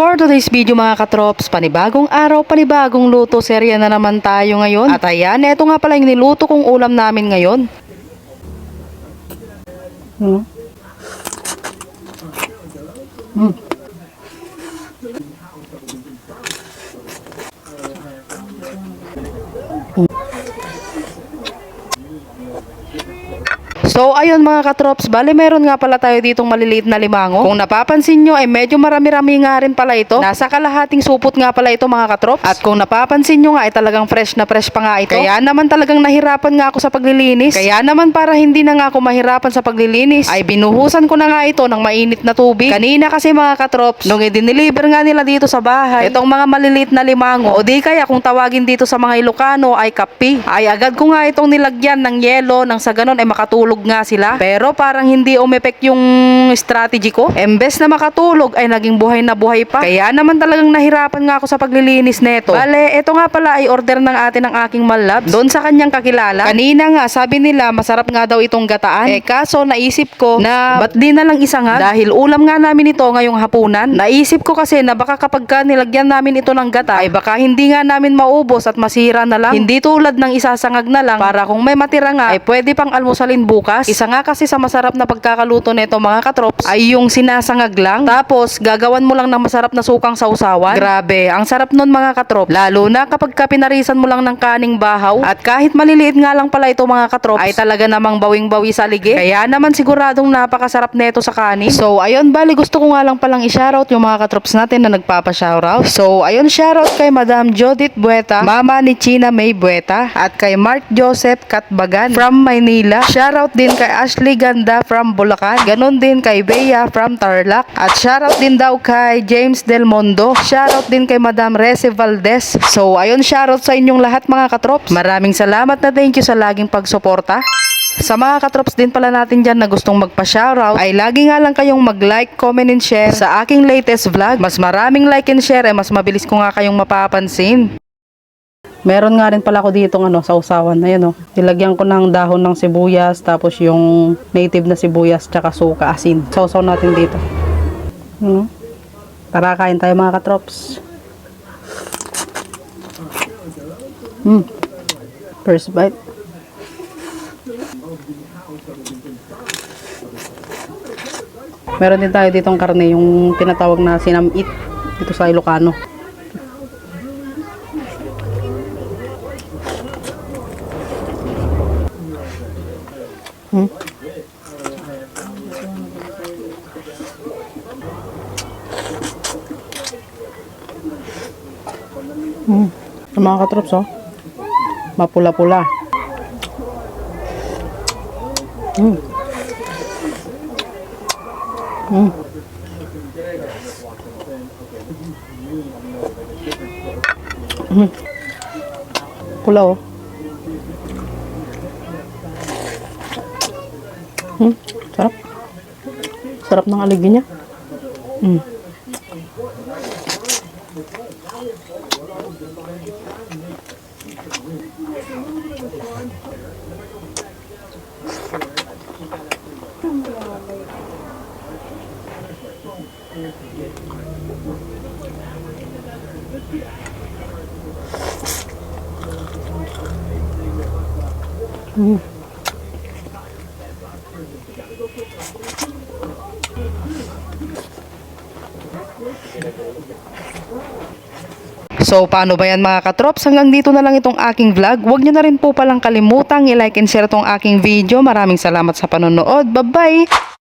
For today's video mga katrops, panibagong araw, panibagong luto, serya na naman tayo ngayon. At ayan, eto nga pala yung niluto kong ulam namin ngayon. Hmm. Hmm. So ayun mga katrops, bali meron nga pala tayo ditong maliliit na limango. Kung napapansin nyo ay medyo marami-rami nga rin pala ito. Nasa kalahating supot nga pala ito mga katrops. At kung napapansin nyo nga ay talagang fresh na fresh pa nga ito. Kaya naman talagang nahirapan nga ako sa paglilinis. Kaya naman para hindi na nga ako mahirapan sa paglilinis, ay binuhusan ko na nga ito ng mainit na tubig. Kanina kasi mga katrops, nung i-deliver nga nila dito sa bahay, itong mga maliliit na limango, o di kaya kung tawagin dito sa mga Ilocano ay kapi, ay agad ko nga itong nilagyan ng yelo nang sa ganun ay makatulog nga sila. Pero parang hindi umepek yung strategy ko. Embes na makatulog ay naging buhay na buhay pa. Kaya naman talagang nahirapan nga ako sa paglilinis neto. Bale, ito nga pala ay order ng atin ng aking malabs doon sa kanyang kakilala. Kanina nga sabi nila masarap nga daw itong gataan. Eh kaso naisip ko na ba't di na lang isa nga dahil ulam nga namin ito ngayong hapunan. Naisip ko kasi na baka kapag ka nilagyan namin ito ng gata ay baka hindi nga namin maubos at masira na lang. Hindi tulad ng isasangag na lang para kung may matira nga ay pwede pang almusalin bukas. Isa nga kasi sa masarap na pagkakaluto nito mga katrops ay yung sinasangag lang. Tapos gagawan mo lang ng masarap na sukang sausawan. Grabe, ang sarap nun mga katrop. Lalo na kapag ka pinarisan mo lang ng kaning bahaw. At kahit maliliit nga lang pala ito mga katrop ay talaga namang bawing-bawi sa ligi. Kaya naman siguradong napakasarap neto sa kanin. So ayun bali gusto ko nga lang palang i-shoutout yung mga katrops natin na nagpapa-shoutout. So ayun shoutout kay Madam Judith Bueta, Mama ni China May Bueta at kay Mark Joseph Katbagan from Maynila. Shoutout din kay Ashley Ganda from Bulacan. Ganon din kay Bea from Tarlac. At shoutout din daw kay James Del Mondo. Shoutout din kay Madam Rese Valdez. So ayun shoutout sa inyong lahat mga katrops. Maraming salamat na thank you sa laging pagsuporta. Sa mga katrops din pala natin dyan na gustong magpa-shoutout ay lagi nga lang kayong mag-like, comment and share sa aking latest vlog. Mas maraming like and share ay mas mabilis ko nga kayong mapapansin. Meron nga rin pala ako dito ano, sa usawan. Ayan o. Ilagyan ko ng dahon ng sibuyas, tapos yung native na sibuyas, tsaka suka, asin. Sausaw natin dito. Ano? Tara, kain tayo mga katrops. Hmm. First bite. Meron din tayo ditong karne, yung tinatawag na sinamit dito sa Ilocano. Hmm? Hmm. Yung mga katrops, oh. Mapula-pula. Hmm. Hmm. Hmm. Pula, oh. Hmm, sarap. Sarap ng aligi niya. Hmm. Hmm. So, paano ba yan mga katrops? Hanggang dito na lang itong aking vlog. Huwag nyo na rin po palang kalimutang i-like and share itong aking video. Maraming salamat sa panonood. Bye-bye!